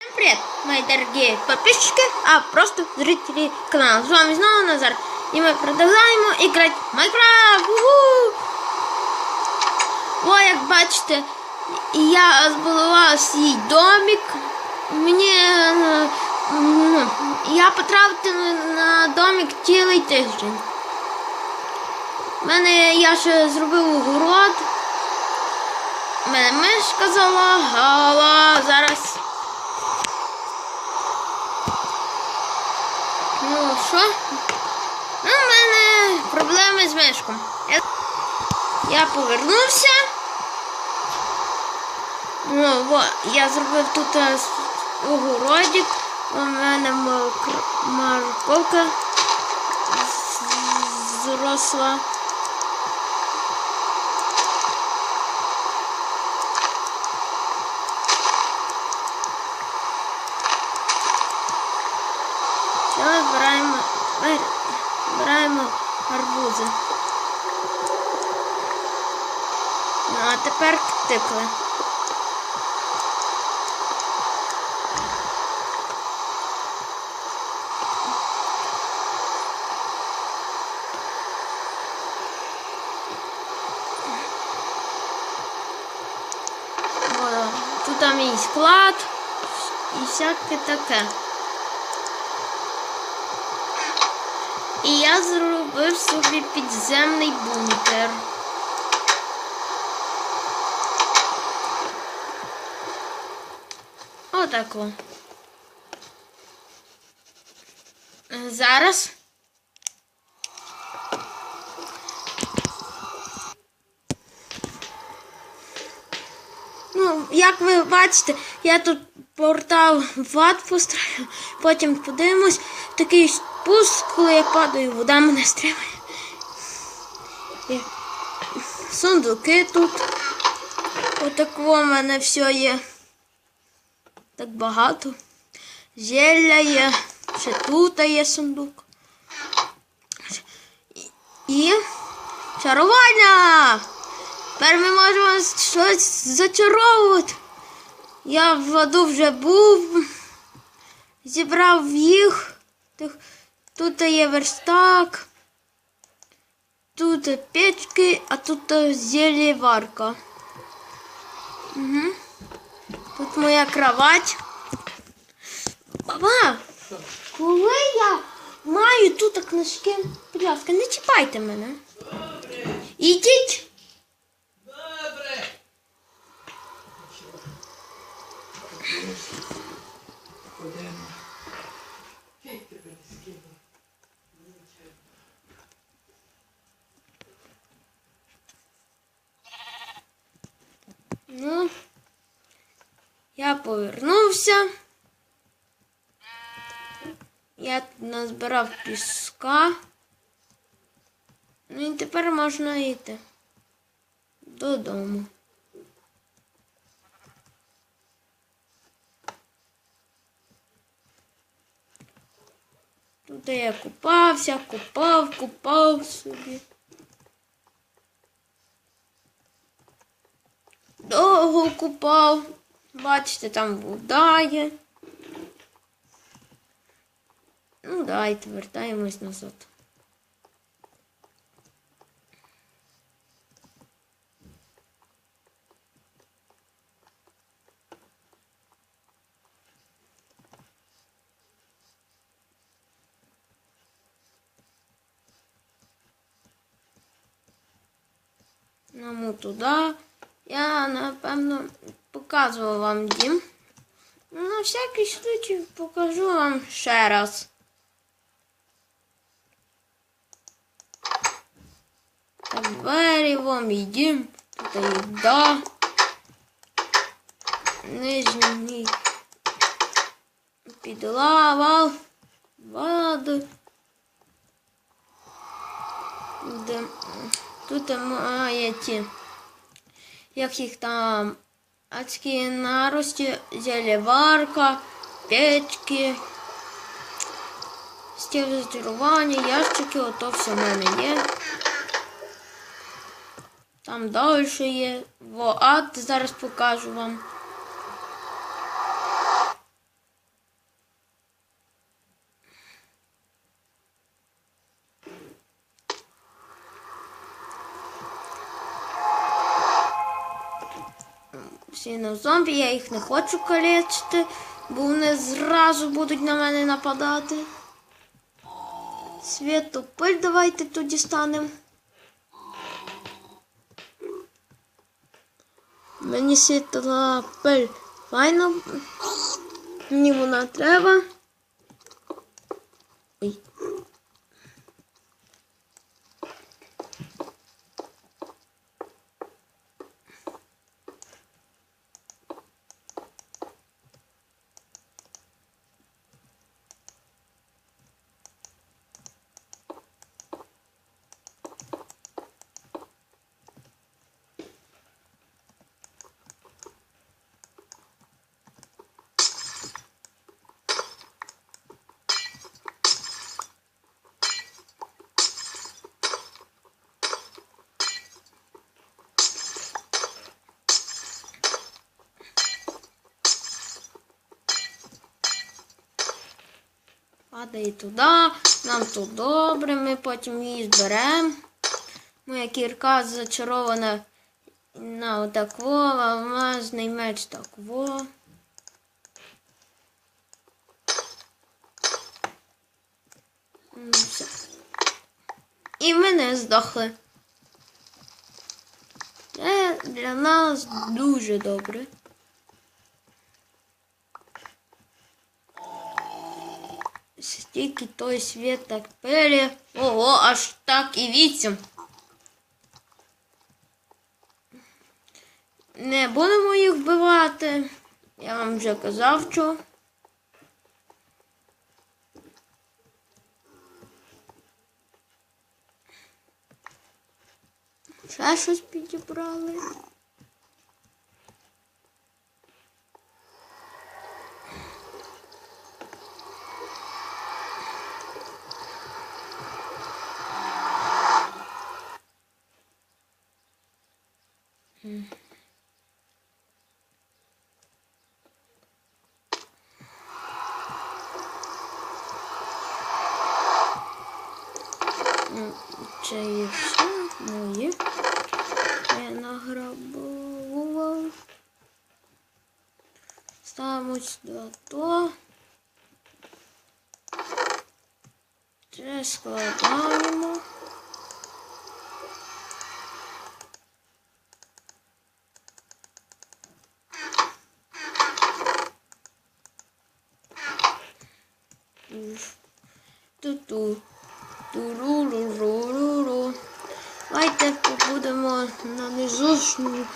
Всем привет, мои дорогие подписчики, а просто зрители канала. С вами снова Назар. И мы продовжаємо играть в Майнкрафт. О, як бачите, я збудував свій домик. Мені ну, я потратив на домик цілий тиждень. У мене я ще зробив огород. У мене мишка залагала зараз. Що? Ну, в мене проблеми з мишком. Я, повернувся. Ну, во, я зробив тут е, огородик. У мене морковка зросла. Бер- збираємо арбузи. Ну, а тепер тикли. Тут там мій склад і всяке таке. І я зробив собі підземний бункер. Отако. Зараз. Ну, як ви бачите, я тут портал ват постраю, потім подивимось, такий коли я падаю, вода мене стримує. І Сундуки тут. Отако в мене все є. Так багато. Зілля є, ще тут є сундук. І чарування! Тепер ми можемо щось зачаровувати. Я в воду вже був, зібрав їх. Тих- Тут є верстак, тут печки, а тут зеліварка. Угу. Тут моя кровать. Баба, коли я маю тут книжки, будь ласка, не чіпайте мене. Ідіть. Добре. Ну, я повернувся. Я назбирав піска. Ну і тепер можна йти додому. Тут я купався, купав, купав собі. Довго купав. Бачите, там вода є. Ну, давайте вертаємось назад. Нам туди. Я, напевно, показував вам дім. Ну, на всякий случай покажу вам ще раз. Так, двері вам і дім. Тут їда. Нижній підлава. Воду. Де, тут має ті як їх там адські нарості, зеліварка, печки, стіл зачарування, ящики, ото все в мене є. Там далі є. Во ад зараз покажу вам. Сіно зомбі, я їх не хочу калечити, бо вони зразу будуть на мене нападати. Світопиль давайте тоді станемо. Мені світла пиль файно. Мені вона треба. Падає туди, нам тут добре, ми потім її зберемо. Моя кірка зачарована на отакво, алмазний меч такво. М, все. І мене здохли. Це для нас дуже добре. Стільки той світ так пелі. Ого, аж так і вісім. Не будемо їх вбивати. Я вам вже казав, що. Ще щось підібрали. Це є все моє. Я награбував. Ставимо сюди то. Це складаємо. Ту-ту. Туруруруруру. Давайте побудемо на низушню.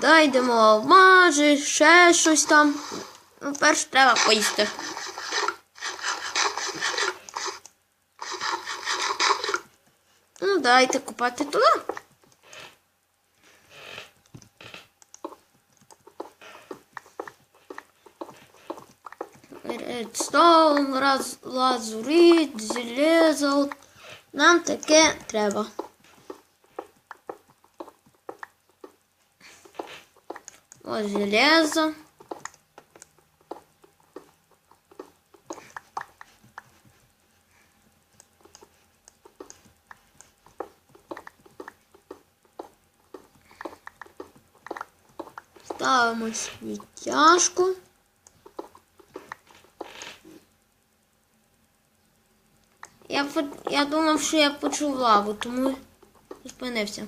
Дайдемо алмази, ще щось там. Ну, перш треба поїсти. Ну, дайте купати туди. Редстоун, раз, лазурит, железо. Нам таке треба. Ось железо. Ставимо світяшку. Я, думав, що я почув лаву, тому зупинився.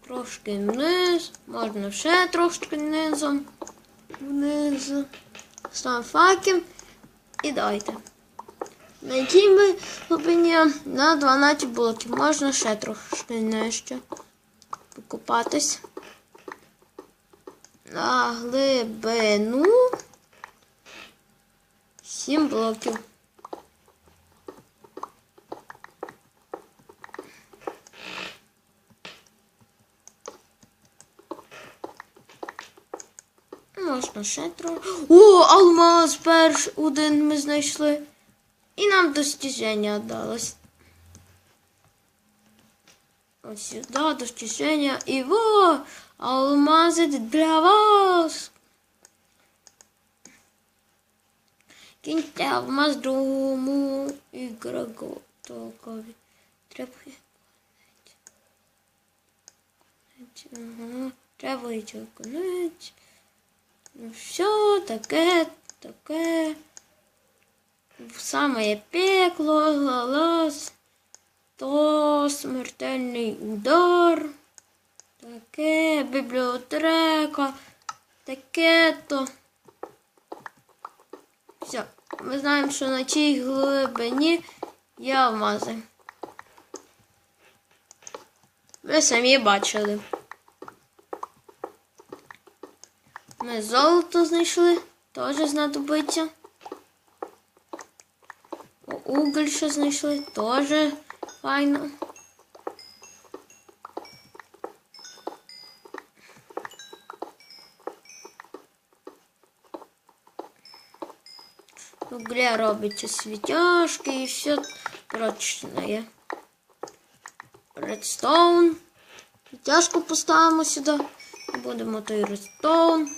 Трошки вниз, можна ще трошки низом. Вниз. Став факел і дайте. На якій ми глибині на 12 блоків. Можна ще трошки нижче покупатись на глибину 7 блоків. Можна ще трохи. О, алмаз перш один ми знайшли. І нам достіження далось. Ось сюди достіження. І во! Алмази для вас. Киньте алмаз другому толкові. Треба. Ага, і конець. Ну все, таке, таке. В Саме пекло, голос. То смертельний удар. Бібліотека. Таке то. Все. Ми знаємо, що на тій глибині є алмази. Ви самі бачили. Ми золото знайшли, теж знадобиться. Уголь ще знайшли, теж файно. В робиться світяшки і все прочне. Редстоун. Світяшку поставимо сюди. Будемо той редстоун.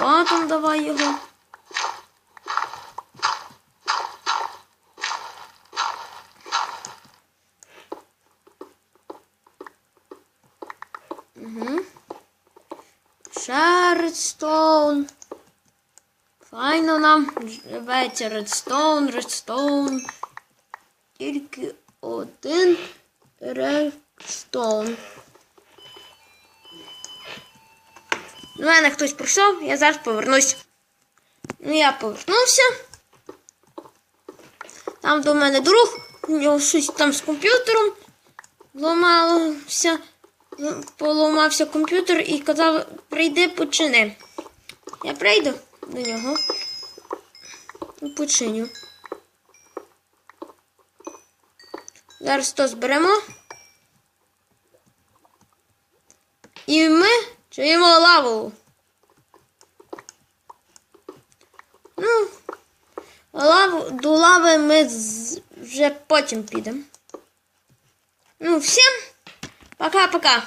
Лопатом давай його. Угу. Ще редстоун. Файно нам живеться редстоун, редстоун. Тільки один редстоун. До мене хтось прийшов, я зараз повернусь. Ну, я повернувся. Там до мене друг, у нього щось там з комп'ютером ламалося, ну, поламався комп'ютер і казав, прийди почини. Я прийду до нього і починю. Зараз то зберемо. І чуємо лаву. Ну, лаву, до лави ми з- вже потім підемо. Ну, всім пока-пока.